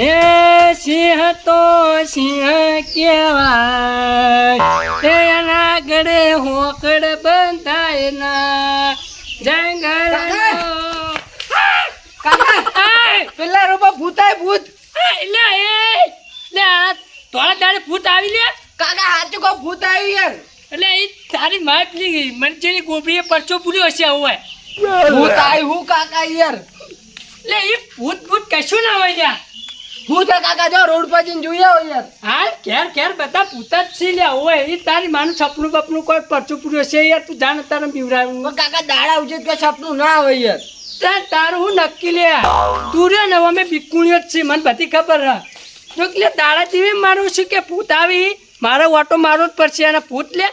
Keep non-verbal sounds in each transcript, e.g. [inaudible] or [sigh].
હે સિંહ તો સિંહ કેવાય તેના ગળે હોકડ બંધાય ના. જંગલ પેલા રૂપા ભૂતાય ભૂત. એટલે એ થોડા દાડે ભૂત આવી લે. કાકા હાચું કહો ભૂત આવી યાર એટલે એ તારી માય પેલી જેની ગોબરીએ પરચો પૂર્યો હશે આવું હોય. ભૂત આવ્યું હું કાકા યાર. એટલે એ ભૂત ભૂત કશું ના હોય લ્યા. હું તો કાકા જો રોડ પર જઈને જોઈ આવો યાર. હા ઘેર ઘેર બધા પૂતા જ છે લ્યા. હોય એ તારી માનું સપનું બપનું કોઈ પરચું પૂર્યો છે યાર? તું જાણ તારે બીવડાવું કાકા દાડા ઉજે કે સપનું ના હોય યાર. ત્યાં તારું હું નક્કી લે. તું રે ને અમે બિકુણીઓ જ છે મને બધી ખબર હા. જો કે લે દાડા જેવી મારું છું કે ભૂત આવી? મારો ઓટો મારો જ પડશે અને ભૂત લે?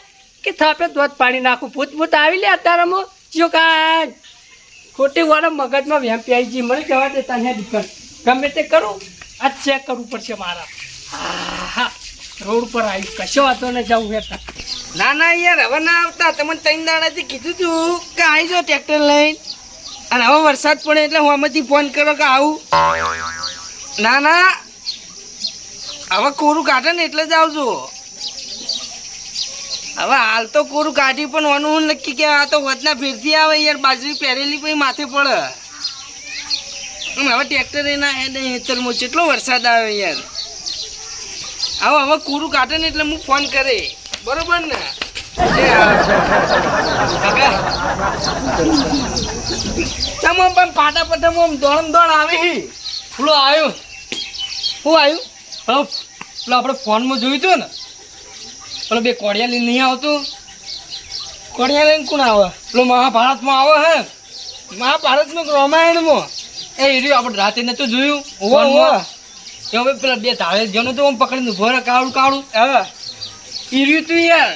કે થાપે દોધ પાડી નાખું? ભૂત ભૂત આવી લે અત્યારેમાં જો કાંઈ. ખોટી વાળા મગજમાં વેમ્પી આવી જી મને જવા દે તને દીકર ગમે તે કરું. આ ચેક કરવું પડશે મારા. રોડ પર આવી કશો વાતો ને જવું હેઠા ના ના, યાર, હવે ના આવતા. તમને ત્રણ દાડાથી કીધું તું કે આવી જાઓ ટ્રેક્ટર લઈને. અને હવે વરસાદ પડે એટલે હું આમાંથી ફોન કરો કે આવું. ના ના. હવે કોરું કાઢે ને એટલે જ આવજો. હવે હાલ તો કોરું કાઢી પણ ઓનું હું નક્કી કે આ તો વધના ફેરથી આવે યાર, બાજરી પહેરેલી પછી માથે પડે. હવે ટ્રેક્ટર એના હેતરમાં કેટલો વરસાદ આવે યાર. હવે હવે કુરું કાઢે ને એટલે હું ફોન કરે. બરોબર ને? આમ પણ પાટા પટામાં આમ દોડમ દોડ આવે. પેલો આવ્યો. શું આવ્યું? પેલો પેલો આપણે ફોનમાં જોયું હતું ને. પેલો બે કોડિયા લઈને નહીં આવતું. કોડિયા કોણ આવે? પેલો મહાભારતમાં આવે હે. મહાભારતમાં રામાયણમાં? એ રહ્યું આપણે રાતે નતું જોયું. ઓવો ઓવો કે હવે પેલા બે તાળે જનો તો આમ પકડીને ઊભો રહે કાળું કાળું. હા એ રહ્યું તું યાર.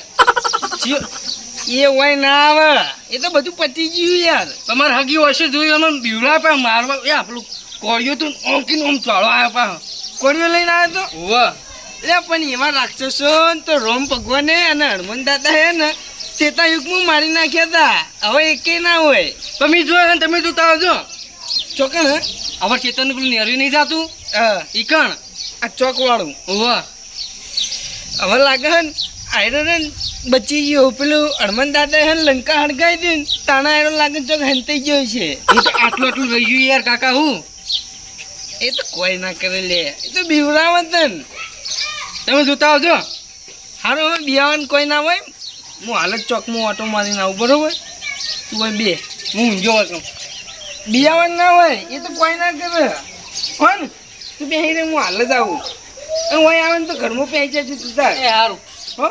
[laughs] એ હોય ના આવે. એ તો બધું પતી ગયું યાર. તમારે હગી હશે જોયું એમ બીવડા પા મારવા. એ આપણું કોળિયો તું ઓમ કીને ઓમ ચાળો આવ્યો પા. કોડિયો લઈને આવ્યો તો? વાહ એટલે પણ એમાં રાક્ષસો તો રોમ ભગવાને અને હનુમાન દાદા હે ને તેતા યુગમાં મારી નાખ્યા હતા હવે એકે ના હોય. તમે જોયો તમે જોતા આવજો ચોકણ હે આવા ચેતન પેલું નેર્યું નહીં જાતું? ઈકણ આ ચોક વાળું. વાહ હવે લાગે હે આયરન બચી ગયો. પેલું હનુમાન દાદા હે લંકા હડકાઈ દે તાણા આયરન લાગે ચોક હંતાઈ ગયો છે. હું તો આટલું આટલું રહી ગયું યાર કાકા હું? એ તો કોઈ ના કરે લે. એ તો બીવરાવતન તમે જોતા આવજો. હારો હવે બિયાવાનું કોઈ ના હોય હું હાલ જ ચોકમાં ઓટો મારીને આવું બરાબર? તું હોય બે. હું ઊંઝો હતો બિયાવાનું ના હોય એ તો કોઈ ના કરે. ને તું બે હું હાલ જ આવું હું આવે ને તો ઘરમાં પહેરી જાય તું તાર. સારું હો?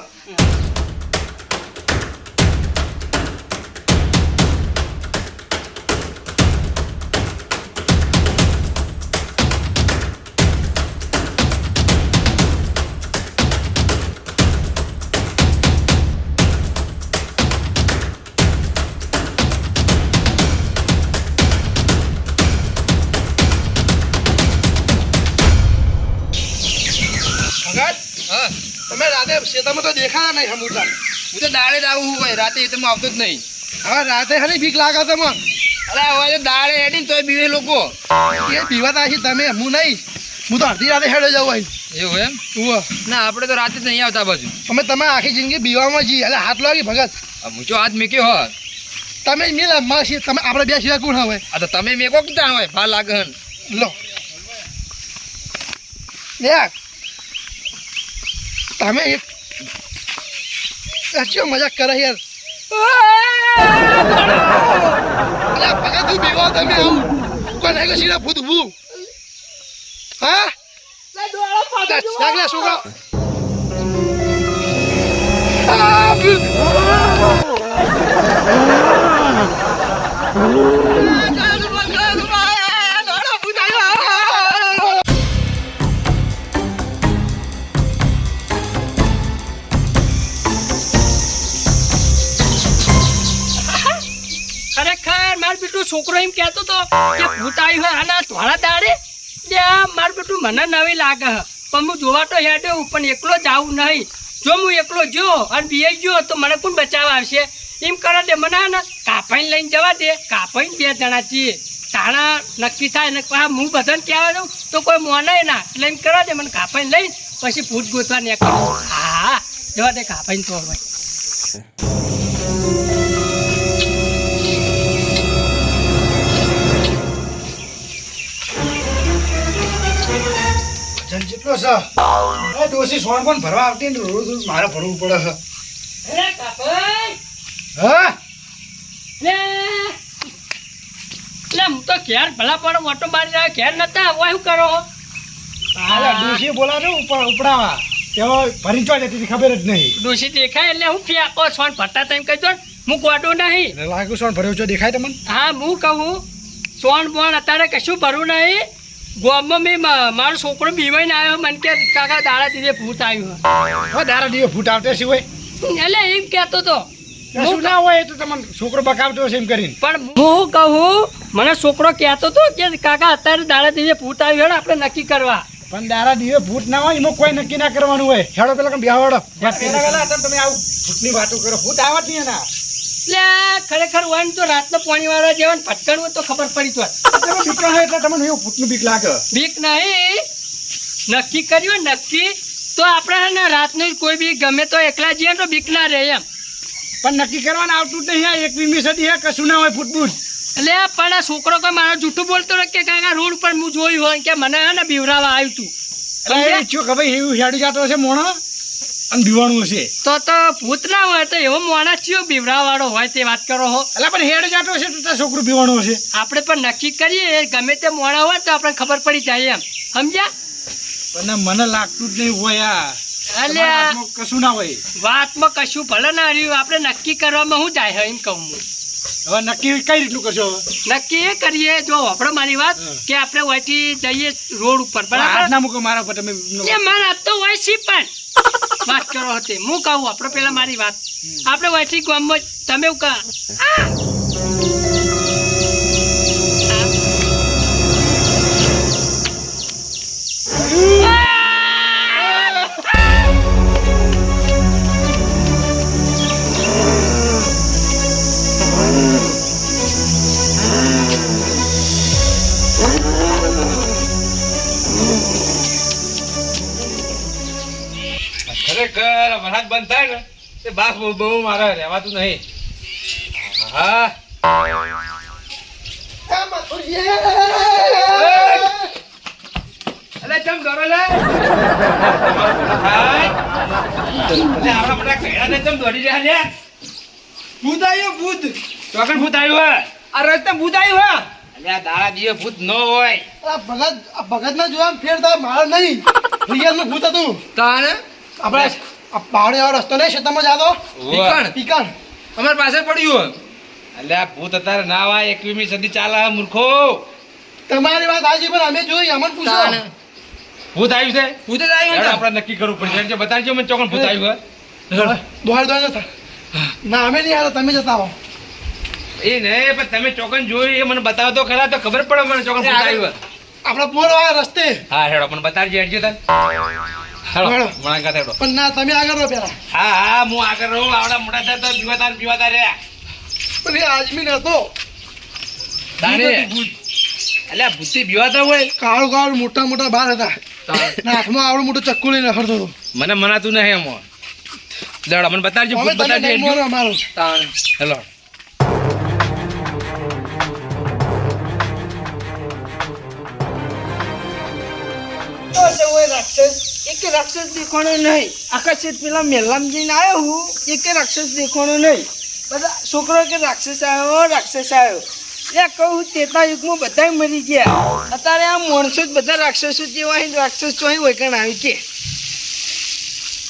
તમે શેતામાં તો દેખાતા નહીં સમુદ્ર. હું તો દાડે જ આવું હોય રાતે તમે આવતો જ નહીં. હવે રાતે હરી બીક લાગે તમે અરે હવે તો દાડે હેડી તોય બીવે લોકો. એ પીવાતા છે તમે હું નહીં. હું તો અડધી રાતે હેડો જાઉં ભાઈ એવું એમ? ઉવ્વ. ના આપણે તો રાતે જ નહીં આવતા બાજુ. અમે તમે આખી જિંદગી બીવામાં જઈએ એટલે હાથ લાગી ભગત. હું જો હાથ મેક્યો હોત. તમે મિલ અમારા છીએ તમે આપણે બે સિવાય કોણ હવે? આ તો તમે મેકો કીધા હોય? ભા લાગે. લો. યાર તમે એક સાચો મજાક કરે યાર. અલ્યા ભગત તું બીવા તમે આવું કોઈ નહીં સીધા ભૂત ભૂ હા? છોકરા છોકરો એમ કહેતો તો કે ભૂત આવ્યું હોય આના ધોળા દાડે? ત્યાં માર બેટું મને નવી લાગે પણ હું જોવા તો હેડ્યો પણ એકલો જાઉં નહીં. જો હું એકલો જો અને બીએ ગયો તો મને કોણ બચાવવા આવશે? એમ કરે દે, મને ને કાપાઈને લઈને જવા દે. કાપાઈને બે જણા છીએ. તાણા નક્કી થાય ને હું બધાને કહેવા દઉં તો કોઈ મોને ના. એટલે એમ કરવા દે, મને કાપાઈને લઈને પછી ભૂત ગોતવા ને હા હા જવા દે કાપાઈને તો હોય એ ડોસી સોન પણ ભરવા આવતી ને રોજ મારે ભરવું પડે છે. અરે હા? લે! લે હું તો ઘેર ભલા પણ મોટો મારી રહ્યા ઘેર નતા આવો કરો? અરે ડોસી બોલાવે ઉપર ઉપડાવા. તેઓ ભરી ચો જતી ખબર જ નહીં. ડોશી દેખાય એટલે હું ફિયાકો છોન ભટ્ટા તેમ કહી દો હું ગોડું નહીં. એટલે સોન ભર્યો છો દેખાય તમને? હા હું કહું સોન બોન અત્યારે કશું ભરવું નહીં. ગોમમાં મેં મારો છોકરો બીવાઈને આવ્યો મને કે કાકા દાડા દીધે ભૂત આવ્યું હો દારા દીવે ફૂટ આવતે સિવાય એટલે એમ કહેતો તો. ના હોય તમને છોકરો બકાવતો હશે એમ કરીને. પણ હું કહું મને છોકરો કહેતો તો કે કાકા અત્યારે દાડા દીધે ભૂત આવ્યું આપણે નક્કી કરવા. પણ દારા દીવે ભૂત ના હોય એમાં કોઈ નક્કી ના કરવાનું હોય. હેડો પેલા બેહાડો. તમે આવું ભૂતની વાતો કરો. ભૂત આવત નહીં એના. એટલે ખરેખર હોય ને તો રાતનો પાણી વાળા જેવા ને ભટકણ હોય તો ખબર પડી તો હોય એટલે તમને એવું ભૂતનું બીક લાગે. બીક નહીં. નક્કી કર્યું નક્કી તો આપણે ને રાતનું કોઈ બી ગમે તો એકલા જઈએ તો બીક ના રહે એમ. પણ નક્કી કરવાનું આવતું જ નહીં બીમી સદી કશું ના હોય ફૂટબૂટ એટલે પણ આ છોકરો કોઈ મારો જૂઠું બોલતો હોય કે કાંઈ રોડ પર હું જોયું હોય કે મને હે ને બીવરાવા આવ્યું તું. એટલે એ ઈચ્છો કે ભાઈ એવું હેડી જતો હશે મોણો? અને બીવાણું હશે. તો તો ભૂત ના હોય તો એવો માણસ થયો બીવડા વાળો હોય તે વાત કરો હો. એટલે પણ હેડ જાટો હશે તો છોકરું બીવાણું હશે. આપણે પણ નક્કી કરીએ ગમે તે મોણા હોય તો આપણે ખબર પડી જાય એમ. સમજ્યા? પણ મને લાગતું જ નહીં હોય આ. કશું ના હોય. વાતમાં કશું ભલે ના રહ્યું આપણે નક્કી કરવામાં શું જાય એમ કહું હું. હવે નક્કી કઈ રીતનું કરશો નક્કી એ કરીએ જો આપણે મારી વાત કે આપણે વહીથી જઈએ રોડ ઉપર બરાબર? ના મૂકો મારા પર તમે. મારા તો હોય છે પણ. વાત કરો હતી. હું કહું આપણે પેલા મારી વાત. આપણે વૈઠી ગામમાં તમે કહા વરસાદ બંધ થાય ને તે બાપ બહુ મારે રહેવાતું નહીં. હા. અલે ચમ ડરો લે. ચમ દોડી રહ્યા લે ભૂત આવ્યો ભૂત. ચોકન ભૂત આવ્યું હે આ રસ્તે ભૂત આવ્યું હે અલે દાડા દીવે ભૂત ન હોય. આ ભગત ભગત ના જોવા ફેર થાય મારે નહીં. રિયલનું ભૂત હતું. તાને આપણે આ પહાડી વાળો રસ્તો નહીં ખેતરમાં જાતો પીકણ પીકણ અમાર પાસે પડ્યું એટલે આ ભૂત અત્યારે ના વાય એકવીમી સદી ચાલે મૂર્ખો. તમારી વાત આવી પણ અમે જોઈ અમને પૂછો. ભૂત આવ્યું છે? ભૂત જ આવ્યું આપણે નક્કી કરવું પડશે. જે બતાવજો મને ચોકન ભૂત આવ્યું હે દોડ દોડ જતા. ના અમે નહીં આવ્યા તમે જતા આવો. એ નહીં પણ તમે ચોકન જોયું એ મને બતાવો તો ખરા તો ખબર પડે મને ચોકન ભૂત આવ્યું. આપણે પોર રસ્તે. હા હેડો પણ બતાવજો હેડજો તને. પણ ના તમે આગળ રહો પેલા હા હા હું આગળ રહું. આવડા મોટા થાય તો પીવાતા પીવાતા રહ્યા પણ એ આજમી નતો. તારે? અલ્યા ભૂતથી પીવાતા હોય. કાળું કાળું મોટા મોટા બાર હતા. હાથમાં આવડું મોટું ચક્કુ લઈને રખડતો હતો. મને મનાતું નહીં એમાં. દડા મને બતાવજો હવે ભૂત અમારું હેલો. રાક્ષસ? એક રાક્ષસ દેખાણો નહીં. આકર્ષિત પેલા મેલામ જઈને આવ્યો હું, એક રાક્ષસ દેખાણો નહીં. બધા છોકરો કે રાક્ષસ આવ્યો રાક્ષસ આવ્યો. એ કહું તેતા યુગમાં બધા મરી ગયા. અત્યારે આ માણસો જ બધા રાક્ષસો જેવા અહીં રાક્ષસ ચોહી વૈકણ આવી કે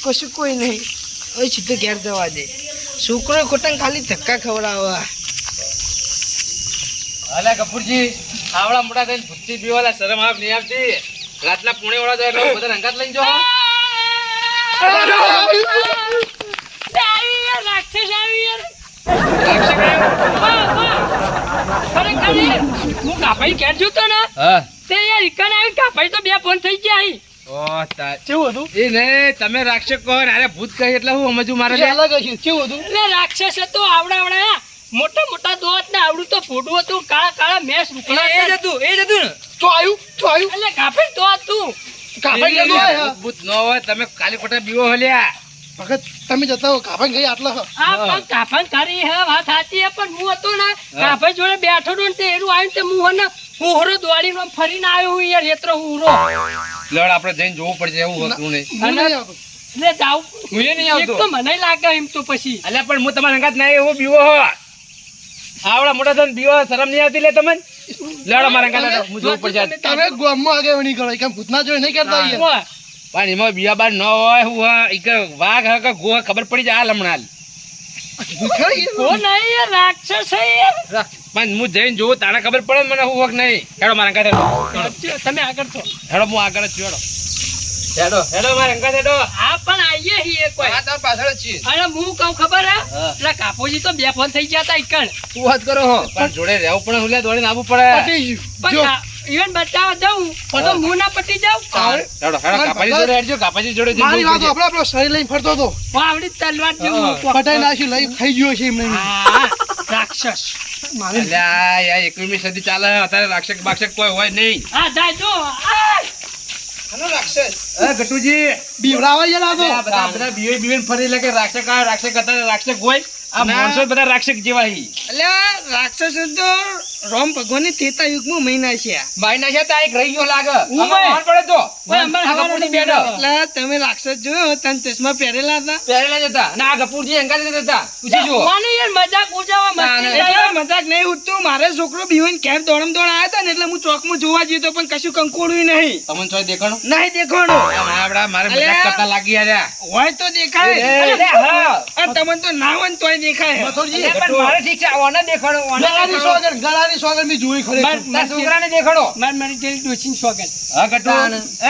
કશું કોઈ નહીં. હવે સીધો ઘેર જવા દે. છોકરો ખોટા ખાલી ધક્કા ખવડાવવા. અલ્યા કપૂરજી, આવડા મોટા થઈને ભૂતી પીવાલા શરમ આપ નહીં આવતી રાતના પુણે વાળા જાય એટલે બધા રંગાત લઈને જો હું. કાપાઈ ઘેર જોતો ને તે યાર ઈકણ આવી કાપાઈ તો બે ફોન થઈ ગયા અહીં. ઓ કેવું હતું એ તમે રાક્ષસ કહો અરે ભૂત કહી એટલે હું સમજુ મારે અલગ હશે. કેવું હતું? એટલે રાક્ષસ હતો આવડા આવડા મોટા મોટા દોત ને આવડું તો ફોટું હતું કાળા કાળા મેસ રૂકડા એ જ હતું એ જ હતું ને. તો આવ્યું તો આવ્યું એટલે કાપે તો હતું કાપાઈ ગયું હોય ભૂત ન હોય તમે કાલી ખોટા બીવો હલ્યા. ભગત તમે જતા હો કાપાઈ ગઈ આટલા હ. પણ કાફન કરી હે વાત સાચી હે પણ હું હતો ને કાફન જોડે બેઠો તો તે એરું આવ્યું તે હું ને હુંહરો દોડીને આમ ફરીને આવ્યો હું યાર હુંહરો લડ આપણે જઈને જોવું પડશે એવું હતું નહીં. એટલે હું એ નહીં એક આવતો. તો મને લાગે એમ તો પછી. અલ્યા પણ હું તમારા અંગાત ના એવો બીવો હો. આવડા મોટા થઈને બીવો શરમ નહીં આવતી લે તમે લડ મારા કાના હું જોવું પડશે. તમે ગામમાં આગેવાની કરો કેમ ભૂતના જોઈ નહીં કરતા. પણ એમાં બીવા બાર ન હોય હું ઈ વાઘ હક ગો ખબર પડી જાય હાલ હમણાં પણ હું જઈને જોઉં તાણે ખબર પડે મને હું હક નહીં. હેડો મારા કાઢે તમે આગળ છો. હેડો હું આગળ જ છું, હેડો. હેડો હેડો મારા અંગાત હેડો. હા પણ આઈએ છીએ કોઈ. આ તાર પાછળ જ છીએ. હું કહું ખબર હે? એટલે કાપોજી તો બે ફોન થઈ ગયા તા ઈકણ. તું વાત કરો હો. પણ જોડે રહેવું પણ હુલ્યા દોડીને આવવું પડે. પણ જો. કા- ઈવન બચાવવા તો હું. ના પટી જાઉં. હેડો હેડો કાપાજી જોડે હેડજો કાપાજી જોડે જઈને મારી વાત પડશે. આપણો શરીર લઈને ફરતો હતો. વાવડી તલવાર જેવું હા. કોક. લઈ ખાઈ ગયો છે એમને. રાક્ષસ. મારી અલ્યા એકવીસમી સદી ચાલે અત્યારે રાક્ષક બાક્ષક કોઈ હોય નહીં. હા જાય જો આ! રાક્ષસ. ગટુજી. બીવડાવા યાર આ તો. બધા બધા બીવે બીવે ફરી એટલે કે રાક્ષક આ રાક્ષક અત્યારે રાક્ષક હોય આ માણસો બધા રાક્ષક જેવા હી અલ્યા રાક્ષસો તો રામ ભગવાને ત્રેતા યુગમાં મહિના છે. આ. છે ત્યાં એક રહી ગયો લાગે. માર પડે તો. ઓય, અમારે આ હવારે કપૂરની તો બેડો. બેડો. એટલે તમે રાક્ષસ જોયો તને ચશ્મા પહેરેલા હતા? પહેરેલા હતા. અને કપૂરજી હતા. પૂછી યાર મજાક ઉજાવા મસ્તી ના? મજાક નહીં ઉઠતું. મારે છોકરો બીવન કેમ દોડમ દોડ આવ્યા હતા ને એટલે હું ચોકમાં જોવા ગયો તો પણ કશું કંકોડું નહીં. તમને ચોય દેખાણું? નહીં દેખાણું. મારા મારે મજાક કરતા લાગી રહ્યા. હોય તો દેખાય. હા. તમને તો ના હોય તોય દેખાય. મથુરજી, પણ મારે ઠીક છે ઓને દેખાણો ઓને ગળાની દેખાણો. ગળાની સોગંદ મેં જોઈ ખરેખર. માર- છોકરાને દેખાડો. માર મારી જેવી ડોશીની સોગંદ. હા ગટુ.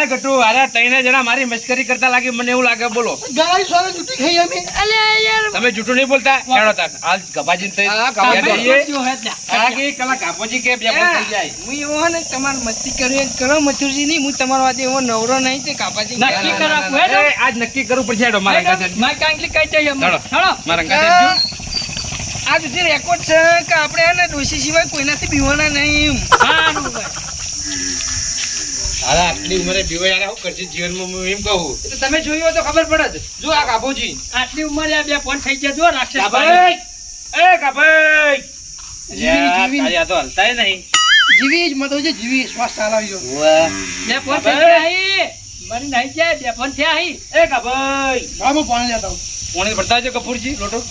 એ ગટુ અરે તઈને જણા મારી મસ્કરી કરતા લાગી મને એવું લાગે બોલો. ગળાની ખાઈ અમે. અલ્યા યાર. તમે જૂઠું નહીં બોલતા? હેડો તાર. હાલ ગભાજીને થઈ. કાપડ ત્યાં જઈએ. જો હે ત્યાં. આ કે કલા કાપોજી કે બે થઈ જાય. હું એવો ને તમારે મસ્તી કરી કરો મથુરજી નહીં હું તમારા વાતે એવો નવરો નહીં તે નક્કી કરાવું. એ, આજ નક્કી કરવું પડશે હેડો મારા હેડો, મારા માર કઈ જઈએ હેડો. હેડો. મારા હેડજો. આ બધી રેકોર્ડ છે કે આપણે એને ડોશી સિવાય કોઈનાથી બીવાના નહીં. અરે આટલી ઉંમરે બીવો યાર આવું કરશે જીવનમાં હું એમ કહું. તમે જોયું તો ખબર પડે જો. આ કાપોજી આટલી ઉંમરે આ બે ફોન થઈ ગયા. જો રાક્ષસ કાપાઈ એ કાપાઈ જીવી, જીવી. તારી આ તો હલતાય નહીં. જીવી જ મથુરજી, જીવી શ્વાસ ચાલાવી બે ફોન થઈ ગયા હી. મરી નાઈ જાય બે ફોન છે આહી એ હા, હું પાણી લેતા પાણી પોણી ભરતા જો કપૂરજી. લોટો.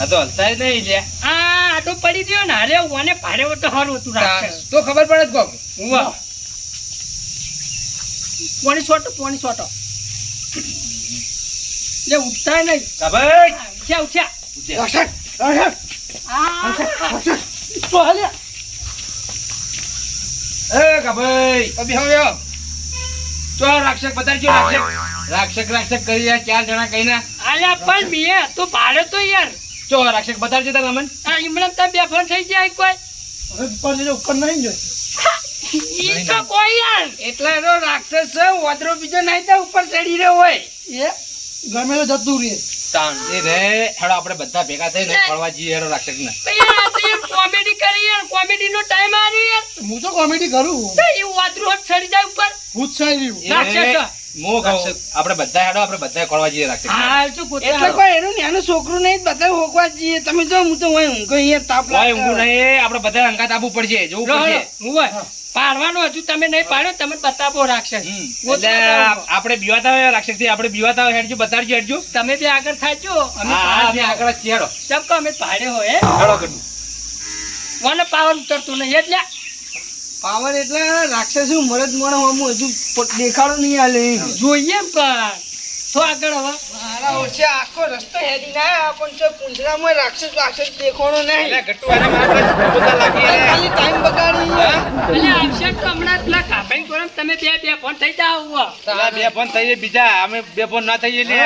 આ તો હલતાય નહીં લે આ આટો પડી ગયો ને અરે ઓને ભારે તો સારું હતું તો ખબર પડે જ કોક. ઉવા. પોણી છોટો પોણી છોટો. લે ઉઠતા નહીં. કાપાઈ ઉઠ્યા ઉઠ્યા. રાક્ષસ, રાક્ષસ, આ. એ અભી હવે. ચો રાક્ષક બતાડજો રાક્ષક રાક્ષક રાક્ષક કરી રહ્યા ચાર જણા કહીને. આલ્યા પણ બે તો ભાડે તો યાર. ચો રાક્ષક બતાડજો તાર અમન આ ઈમરાન તમે બે ફોન થઈ જાય કોઈ. હવે ઉપર જજો, ઉપર નહીં જોઈ. ઈ તો કોઈ યાર. એટલે રાક્ષસ છે બીજો નહીં તો ઉપર ચડી રહ્યો હોય. એ ગમે તો જતું રહે. એ રે હેડો આપણે બધા ભેગા થઈને ફરવા જઈએ હેડો રાક્ષક ને તો યાર આ તો યાર કોમેડી કરી યાર કોમેડી નો ટાઈમ આવ્યો યાર. હું તો કોમેડી કરું? એ વાદરું હટ ચડી જાય ઉપર. ભૂત સાહેબ રાક્ષસ. હું કહું આપણે બધા હેડો આપણે બધા ફરવા જઈએ રાક્ષક હા તો એટલે કોઈ એનું નાનું છોકરું નહીં બધા હોકવા જઈએ. તમે જો હું તો હોય ઊંઘો અહીંયા તાપ લાગે. ઊંઘું નહીં આપણે બધા અંગાત આપવું પડશે જોવું પડશે. હું. પાડવાનો હજુ તમે નહીં પાડ્યો તમે બતાવો. એટલે આપણે બીવાતા હોય રાક્ષસથી આપણે બીવાતા હોય હેડજો બતાડજો હેડજો. તમે બે આગળ થાજો. અમે. આગળ ચેડો. કહો અમે પાડ્યો હોય હે? હેડો કરું મને પાવર ઉતરતું નહીં એટલે? પાવર એટલે રાક્ષસ હું મરદ મણ હમું હજુ દેખાડો નહીં આલે જોઈએ એમ પણ. તો આગળ હવે? મારા ઓછે આખો રસ્તો હેરી ના પણ જો પૂંછડામાં રાક્ષસ રાક્ષસ દેખાણો નહીં. એટલે ગટ્ટુ આને મારે લાગી ખાલી ટાઈમ બગાડી? એટલે તો હમણાં પેલા કાપાઈ ગરમ તમે બે બે ફોન થઈ જાઓ તારા બે ફોન થઈ જાય બીજા અમે બે ફોન ના થઈએ લે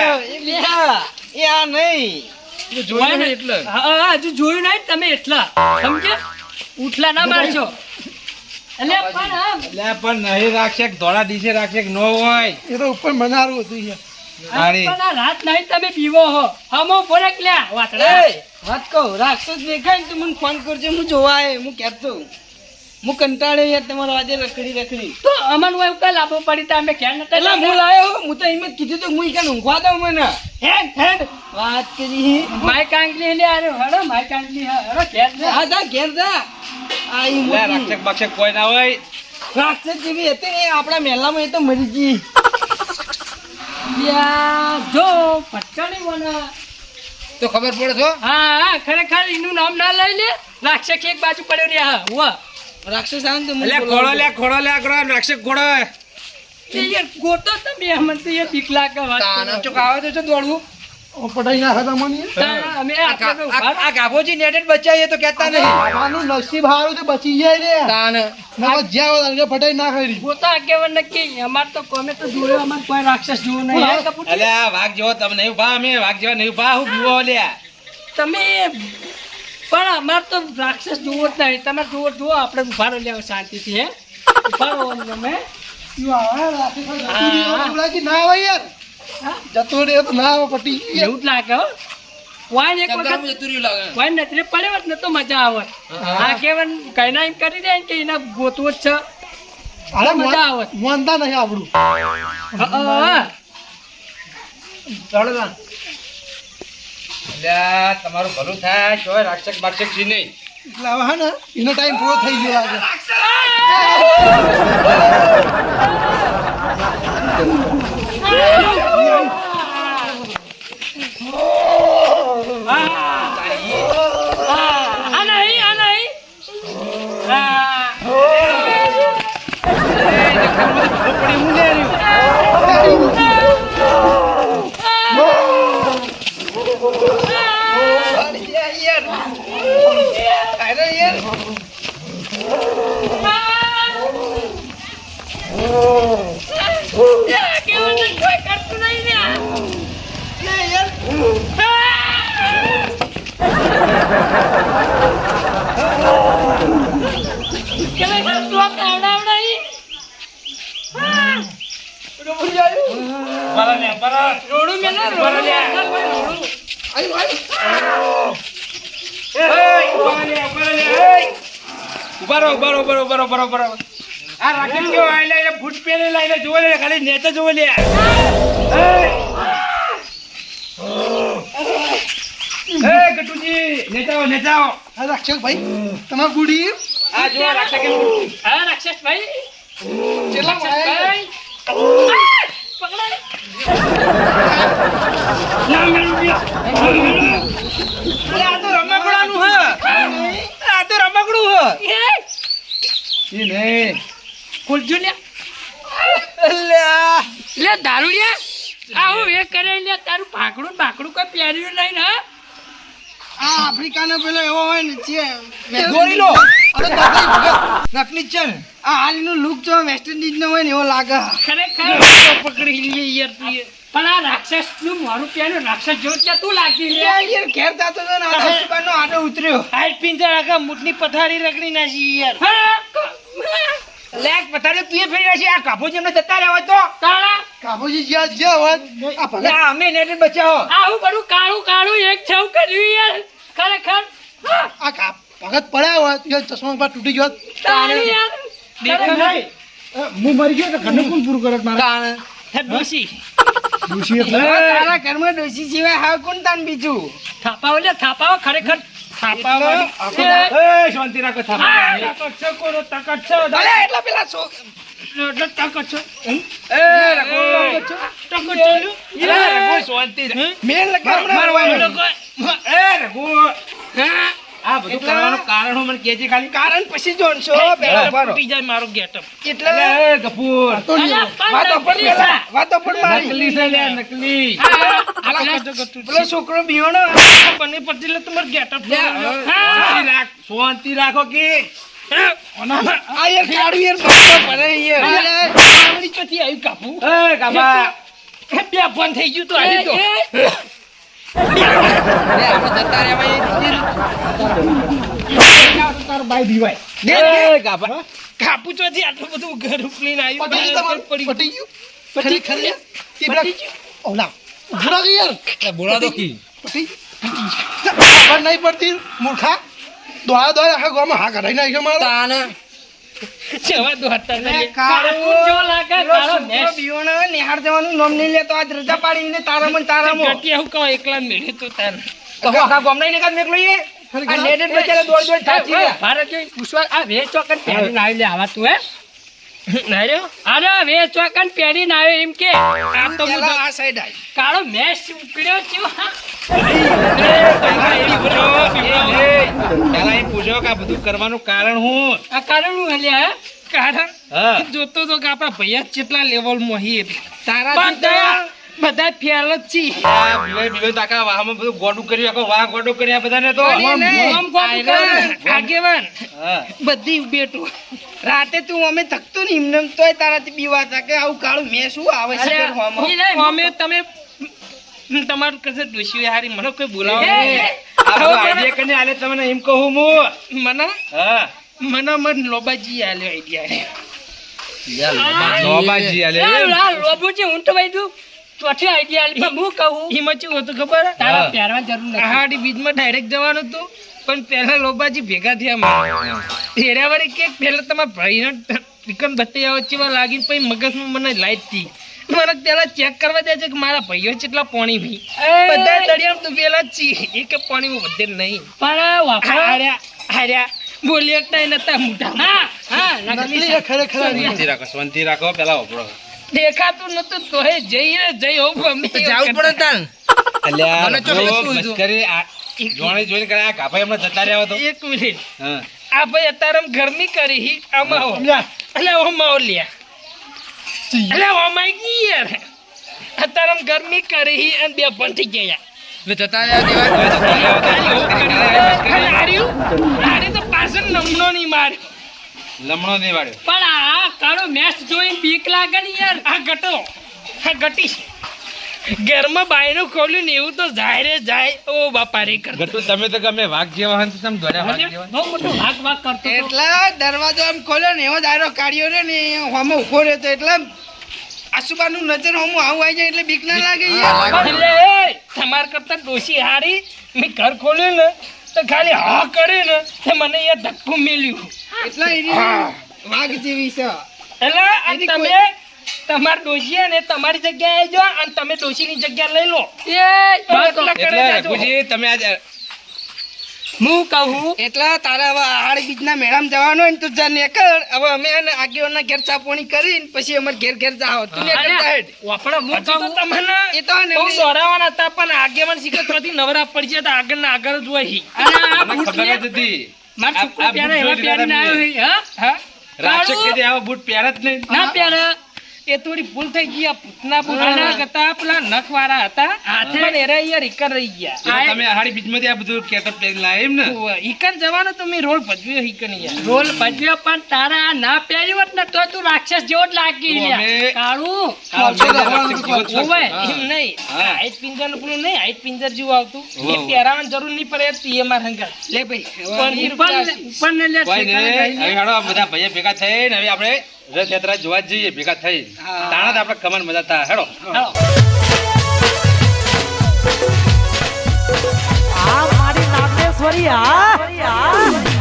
એ આ નહીં. જોયું એટલે. હા, હજુ જોયું નહીં તમે એટલા. સમજ્યા? ઉઠલા ના મારશો. એટલે પણ નહીં રાક્ષક ધોળા દિશે રાખશે ન હોય. એ તો ઉપર મનારું હતું. પણ રાત નહીં તમે પીવો હો. હમો ફરક લ્યા વાતડા. વાત કહું રાક્ષસ દેખાય ને તો મને ફોન કરજો હું જોવા હું કહેતો હું કંટાળે યાર તમારો આજે રખડી રખડી. તો અમન હોય કઈ લાભો પડી તા અમે ક્યાં નતા એટલે હું લાયો હું તો એમ જ કીધું તો હું ક્યાં ઊંઘવા દઉં મને. હેડ હેડ વાત કરી માય કાંગલી લે અરે હડો માય કાંગલી હડો ઘેર જા. હા જા ઘેર જા. આ ઈ મોટી. બક્ષક કોઈ ના હોય. રાક્ષસ જેવી હતી ને આપણા મહેલામાં એ તો મરી ગઈ. જો તો ખબર પડે છો હા હા ખરેખર એનું નામ ના લઈ લે. રાક્ષસ એક બાજુ પડ્યો રે હા રાક્ષસ આમ તો લે. ખોળો લે ખોળો લે કરો રાક્ષસ ઘોડો એ ગોતો તમે અમને તો એ બીક લાગે વાત તાનો ચોક આવે તો દોડવું. પટાઈ નાખે તમને અમે તો કેતા આ ગાભોજી નેટેડ બચાઈએ તો કહેતા નહીં. આનું નસીબ હારું તો બચી જાય રે તાન. નકર જ્યાં હોય ફટાઈ નાખે રી. ગોતા આગેવાન નક્કી અમાર તો કોમે તો જોયો અમાર કોઈ રાક્ષસ જોવો નહીં. અલે આ વાઘ જેવો તમે નહીં ઊભા અમે વાઘ જેવા નહીં ઊભા. હું બીવો લ્યા તમે પણ અમાર તો રાક્ષસ જોવો જ નહીં. તમે જોવો જુઓ આપણે ઊભા રહી લેવા શાંતિથી હે. ઊભા રહો તમે. રહ્યું ના આવે યાર? જતો રહે તો ના આવે પટી એવું જ લાગે હો. વાઈન એક વખત લાગે. પડે ને તો મજા આવત. આગેવાન કઈના એમ કરી દે કે એના ગોતવું જ છે. અરે મજા આવે. મોન- નહીં આપણું હા ચાલો તમારું ભલું થાય તોય રાક્ષક બાક્ષક જી નહીં. એટલે હવે હે ને એનો ટાઈમ પૂરો થઈ ગયો લાગે આ નહીં આ નહીં હા યા, કેવું ને કોઈ કરતું નહીં લ્યા. કેવાય કરતું આ કાવડાવડાઈ? લે બરા રોડું મેલો, રોડું મેલો, રોડું. ઊભા રહો ઊભા રહો ઊભા રહો ઊભા રહો ઊભા રહો, ઊભા રહો. આ રાક્ષસ કેવો આયલા એટલે ફૂટ પહેરે લાઈને જોવો લે ખાલી નેચે જોવો લે. એ. આ રાક્ષસ ભાઈ તમારે ગુડી? આ જો રાક્ષસભાઈ? કેટલા વાયા? રાક્ષસભાઈ? આ! પકડાય. ના મેળવી ગયા. ના મેળવી. અરે આ તો રમકડાનું હે આ તો રમકડું હે એ, ઈ નહીં ખોલજો લે. અલ્યા. લે. આવું એ કરે લે, તારું ભાકડું ભાકડું કોઈ પહેર્યું નહીં ને હા? આ આફ્રિકાનો પેલો એવો હોય ને છે દોરી નકલી ને. આ હાલનું લુક જો વેસ્ટ ઇન્ડિઝનો હોય ને એવો લાગે. ખરેખર. પકડી લઈએ યાર તું એ. પણ આ રાક્ષસનું મારું પેલું રાક્ષસ જેવું ત્યાં તું લાગી યાર યાર ઘેર જાતો હતો ને આડો ઉતર્યો. હાઈટ પિંજર આખા મુઠની પથારી રગડી નાખી યાર. લેક પથારી પીએ ફેરી નાખી. આ કાબુજી જેમને જતા રહેવા તો. તારા? કાબુજી જ્યાં જ્યાં હોય આ અમે નેટ બચાવો. આવું બધું કાળું કાળું એક છેવ કર્યું યાર. ખરેખર. આ કાપ ભગત પડ્યા હોત યાર ચશ્મા પર તૂટી ગયો. તારું યાર. ખરેખર. હું મરી ગયો તો ઘરનું કોણ પૂરું કરત મારા હે ડોશી. ડોશી એટલે? તારા ઘરમાં ડોસી સિવાય હા કોણ તાન બીજું? થાપાવો લે થાપાવો ખરેખર થાપાવો એ, શાંતિ રાખો થાપ હા, તકટ છે કોનો તકટ છે અલે એટલા પેલા છો એટલે તકત એ રાખો. તકટ એ. રાખો શાંતિ મેલ લગાડ મારવાનું. એ રઘુ આ બધું કરવાનું કારણ હું મને કેજે ખાલી. કારણ પછી જોણશો પેલા. ઉભારો. જાય મારો ગેટઅપ. એટલે એ ગફૂર. અલા, પણ વાતો પણ પેલા વાતો પણ મારી. નકલી છે લે નકલી. પેલા- છોકરો બિયોણો બને પડતી લે તમારો ગેટઅપ શાંતિ રાખ શાંતિ રાખો કે. આ યાર કાઢું યાર બાપા પડે યાર. આવડી ચોથી આવી કાપુ? એ ગાબા બે બંધ થઈ ગયું તો આવી તો. એ, લે, આપણે જતા રહેવાય તાર બાઈ દીવાય એ ગાબા કાપુ ચોથી આટલું બધું ઘર ઉપલીને પટી ગયું પટી ખરી ઓલા ઉભરા કે યાર એ તો નહીં પડતી મૂર્ખા દોડા દોડા આખા ગામમાં હા કરાઈ નાખ્યો મારો તાને જેવા અરે નહીં. કાળો જેવો લાગે, કાળો છોકરો ભેંસ. નિહાળ જવાનું નામ નહીં લેતો આજ રજા પાડીને તારામાં તારા તારામાં ગટી આવું કહો, એકલા જ મેળ્યું તું તારે. આખા મેકલો એ આ નેટ બચારા દોડ દોડ થાચી ભારત જોઈ પૂછવા, આ વે ચોકન પહેરીને આવી લે, આવા તું હે? અરે, વે ચોકન પહેરીને આવ્યો એમ કે આ તો હું આ સાઈડ આય. કાળો મેશ ઉકળ્યો છું. પેલા એ પૂછો કે આ બધું કરવાનું કારણ હું આ કારણ હું હલ્યા હે? કારણ જોતો તો કે આપણા ભૈયા કેટલા લેવલ હી એટલે તારાથી બધા ફેલ જ છીએ. આ બીવે બીવે તો વાહમાં બધું ગોડું કર્યું આખો વાહ ગોડું કર્યા બધાને તો. આગેવાન, બધી બેઠું. રાતે તું અમે થકતો ને એમને તોય તારાથી બીવા હતા કે આવું કાળું મેં શું આવે છે અમે તમે તમારું કશે દુશ્યું હારી મને કોઈ બોલાવો આ આઈડિયા કરીને આલે તમને એમ કહું હું. મને? હા. મને મને લોબાજી આલ્યો આઈડિયા લોબાજી આલે. આ લોબુજી, હું તો ભાઈ તું ચોથી આઈડિયા આલી, પણ હું કહું? એમાં શું હતું ખબર? તારા પહેરવા જરૂર નથી. આહાડી બીજમાં ડાયરેક્ટ જવાનું હતું પણ પહેલા લોબાજી ભેગા થયા મારે. હેર્યા વળી કે પહેલા તમારા ભાઈને ચિકન બત્તી ચેવા લાગીને પછી મગજમાં મને લાઈટથી મને પેલા ચેક કરવા દે છે કે મારા ભાઈઓ કેટલા પાણી ભી બધા દરિયા તો પેલા જ છીએ. એ કે પાણીમાં વધે નહીં. પણ વાપરો. હાર્યા હાર્યા. બોલી એક નહીં નતા મોટા હા હા ખરેખર શાંતિ રાખો શાંતિ રાખો પેલા ઓપડો દેખાતું નતું તોય હે જઈ રે જઈ હો ગમે જાવું પડે તાન. અલ્યા મને તો શું આ જોણે જોઈને કરે આ ગાભાઈ હમણાં જતા રહ્યા તો? એક મિનિટ. હા. આ ભાઈ અત્યારે ગરમી કરી આમાં હો. લ્યા, ઓ ઓમાં લ્યા. અલ્યા ઓ માય યાર. અત્યારે ગરમી કરી હી અને બે પણ થઈ ગયા હાર્યું? હારી તો પાછળ નમનો નહીં માર્યો. લમણો નહીં વાળ્યો. પણ આ કાળો મેચ જોઈને બીક લાગે ને યાર. આ ગટો. આ ગટી. ઘરમાં બાયનું ખોલ્યું ને એવું તો જાય જાય. ઓ બાપા રે કર ગટુ તમે તો ગમે વાઘ જેવા હન તમે દોડ્યા વાઘ જેવા બહુ મોટો વાઘ વાઘ કરતો એટલે દરવાજો આમ ખોલ્યો ને એવો દાયરો કાઢ્યો રે ને હોમાં ઊભો રહ્યો તો એટલે આસુબાનું નજર હોમું આવું આવી જાય એટલે બીક ના લાગે યાર. તમાર કરતા ડોશી હારી. મેં ઘર ખોલ્યું ને તો ખાલી હા કર્યું ને તે મને એ ધક્કું મેલ્યું. એટલે વાઘ જેવી છે. એટલે તમે તમાર ડોશી ને તમારી જગ્યાએ જો અને તમે ડોશીની જગ્યા લઈ લો. એ બસ તો. એટલા કરે એટલે તમે આજે હું કહું એટલે તારે હવે આહાડ બીજના મેળામાં જવાનું હોય ને તું જા નેકળ. હવે અમે એને આગેવાના ઘેર ચાપોણી કરીને પછી અમારે ઘેર ઘેર જાઓ. તું નેકળ જા હેડ. વાપરો હું તો તમને એ તો ને બહુ દોડાવાના હતા પણ આગેવાન શીખે ત્યાંથી નવરા પડશે તો આગળ ના આગળ જ હોય અને આ ખબર જ હતી. માર છોકરો બૂટ એવા તમે. આવ્યો છે, હા? રાક્ષસ કે આવા બૂટ પહેરે જ નહીં ના પહેરે એ થોડી ભૂલ થઈ ગઈ આ ભૂતના ભૂતના કરતા પેલા નખ વાળા હતા પણ એરા અહીંયા ઈકન રહી ગયા. તમે આહાડી બીચમાંથી આ બધું કેતો પ્લેન લાયા એમ ને? ઈકન જવાનો તો મેં રોલ ભજવ્યો ઈકન યાર. રોલ ભજવ્યો પણ તારા આ ના પહેર્યું હોત ને તો તું રાક્ષસ જેવો જ લાગી કાળું. ઓવે. એમ નહીં. હાઈટ પિંજરનું પેલું નહીં હાઈટ પિંજર જેવું આવતું. એ પહેરાવાની જરૂર નહીં પડે તો એ મારા હંગાત લે ભાઈ પણ ઉપર ને- લે. બધા ભાઈઓ ભેગા થઈને હવે આપણે રે તેતરા જોવા જઈએ ભેગા થઈ. તાણા આપણે કમાન મજા થાય. હેડો. મારી નાગેશ્વરી આ